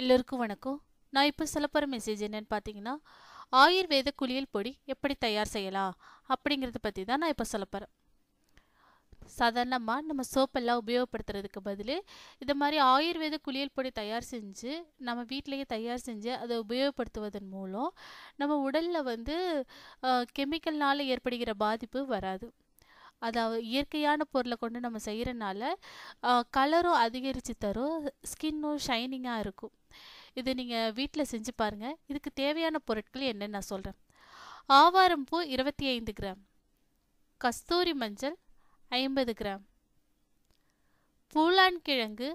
எல்லோருக்கும் வணக்கம். நான் இப்போ சொல்ல போகிற மெசேஜ் என்னென்னு பார்த்தீங்கன்னா ஆயுர்வேத குளியல் பொடி எப்படி தயார் செய்யலாம் அப்படிங்கிறத பற்றி தான் நான் இப்போ சொல்ல போகிறேன் சாதாரணமாக நம்ம சோப்பெல்லாம் உபயோகப்படுத்துறதுக்கு பதில் இது மாதிரி ஆயுர்வேத குளியல் பொடி தயார் செஞ்சு நம்ம வீட்டிலையே தயார் செஞ்சு அதை உபயோகப்படுத்துவதன் மூலம் நம்ம உடலில் வந்து கெமிக்கல்னால் ஏற்படுகிற பாதிப்பு வராது. அதாவது இயற்கையான பொருளை கொண்டு நம்ம செய்கிறனால கலரும் அதிகரித்து தரும் ஸ்கின்னும் ஷைனிங்காக இருக்கும். இது நீங்கள் வீட்டில் செஞ்சு பாருங்கள் இதுக்கு தேவையான பொருட்கள் என்னன்னு நான் சொல்கிறேன் ஆவாரம் பூ இருபத்தி ஐந்து கிராம். கஸ்தூரி மஞ்சள் ஐம்பது கிராம். பூலான் கிழங்கு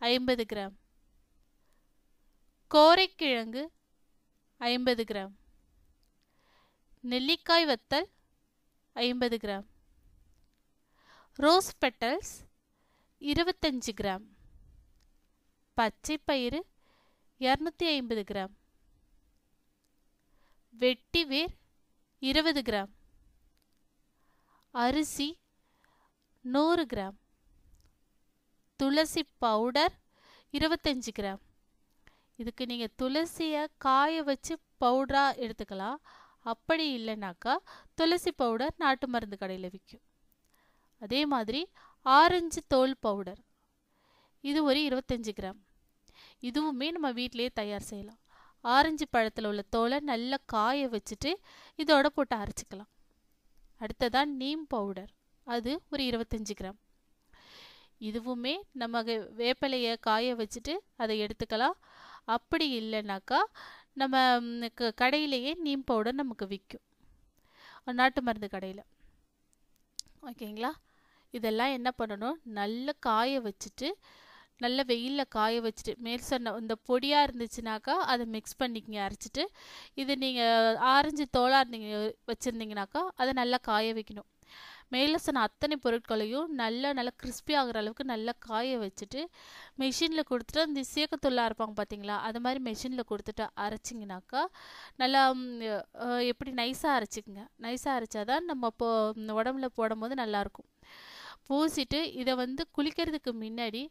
ஐம்பது கிராம். கோரைக்கிழங்கு ஐம்பது கிராம். நெல்லிக்காய் வத்தல் ஐம்பது கிராம். ரோஸ் பெட்டல்ஸ் இருபத்தஞ்சு கிராம். பச்சை பயிறு இரநூத்தி ஐம்பது கிராம். வெட்டி வேர் இருபது கிராம். அரிசி நூறு கிராம். துளசி பவுடர் இருபத்தஞ்சி கிராம். இதுக்கு நீங்கள் துளசியை காய வச்சு பவுடராக எடுத்துக்கலாம். அப்படி இல்லைனாக்கா துளசி பவுடர் நாட்டு மருந்து கடையில் விற்கும். அதே மாதிரி ஆரஞ்சு தோல் பவுடர் இது ஒரு இருபத்தஞ்சி கிராம். இதுவுமே நம்ம வீட்டிலேயே தயார் செய்யலாம். ஆரஞ்சு பழத்தில் உள்ள தோலை நல்லா காய வச்சுட்டு இதோட போட்டு அரைச்சிக்கலாம். அடுத்ததான் நீம் பவுடர் அது ஒரு இருபத்தஞ்சி கிராம். இதுவுமே நம்ம வேப்பிலையை காய வச்சுட்டு அதை எடுத்துக்கலாம். அப்படி இல்லைனாக்கா நம்ம கடையிலேயே நீம் பவுடர் நமக்கு விற்கும். நாட்டு மருந்து கடையில். ஓகேங்களா? இதெல்லாம் என்ன பண்ணணும்? நல்லா காய வச்சுட்டு நல்ல வெயிலில் காய வச்சுட்டு மேல் சொன்ன இந்த பொடியாக இருந்துச்சுனாக்கா அதை மிக்ஸ் பண்ணிக்கங்க அரைச்சிட்டு இது நீங்கள் ஆரஞ்சு தோலாக இருந்தீங்க வச்சுருந்தீங்கனாக்கா அதை நல்லா காய வைக்கணும். மேலே சொன்ன அத்தனை பொருட்களையும் நல்லா நல்லா கிறிஸ்பி ஆகிற அளவுக்கு நல்லா காய வச்சுட்டு மிஷினில் கொடுத்துட்டு அந்த சீக்கத்தொல்லாக இருப்பாங்க பார்த்தீங்களா அது மாதிரி மிஷினில் கொடுத்துட்டு அரைச்சிங்கனாக்கா நல்லா எப்படி நைஸாக அரைச்சிக்கங்க. நைஸாக அரைச்சாதான் நம்ம இப்போ உடம்புல போடும்போது நல்லாயிருக்கும் பூசிட்டு இதை வந்து குளிக்கிறதுக்கு முன்னாடி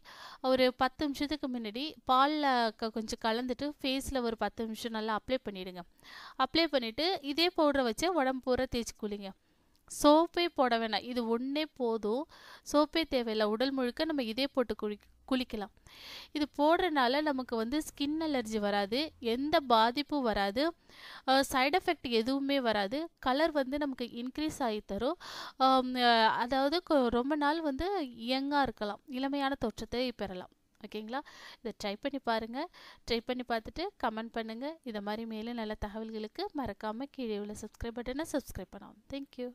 ஒரு பத்து நிமிஷத்துக்கு முன்னாடி பாலில் க கொஞ்சம் கலந்துட்டு ஃபேஸில் ஒரு பத்து நிமிஷம் நல்லா அப்ளை பண்ணிவிடுங்க அப்ளை பண்ணிவிட்டு இதே பவுடரை வச்சு உடம்பு பூரா தேய்ச்சி குளிங்க. சோப்பே போட வேணாம். இது ஒன்றே போதும். சோப்பே தேவையில்லை. உடல் முழுக்க நம்ம இதே போட்டு குளி குளிக்கலாம். இது போடுறனால நமக்கு வந்து ஸ்கின் அலர்ஜி வராது. எந்த பாதிப்பும் வராது. சைடு எஃபெக்ட் எதுவுமே வராது. கலர் வந்து நமக்கு இன்க்ரீஸ் ஆகி தரும். அதாவது ரொம்ப நாள் வந்து யங்காக இருக்கலாம். இளமையான தோற்றத்தை பெறலாம். ஓகேங்களா? இதை ட்ரை பண்ணி பாருங்கள் ட்ரை பண்ணி பார்த்துட்டு கமெண்ட் பண்ணுங்கள் இதை மாதிரி மேலும் நல்ல தகவல்களுக்கு மறக்காமல் கீழே உள்ள சப்ஸ்கிரைப் பட்டனை சப்ஸ்கிரைப் பண்ணலாம். தேங்க்யூ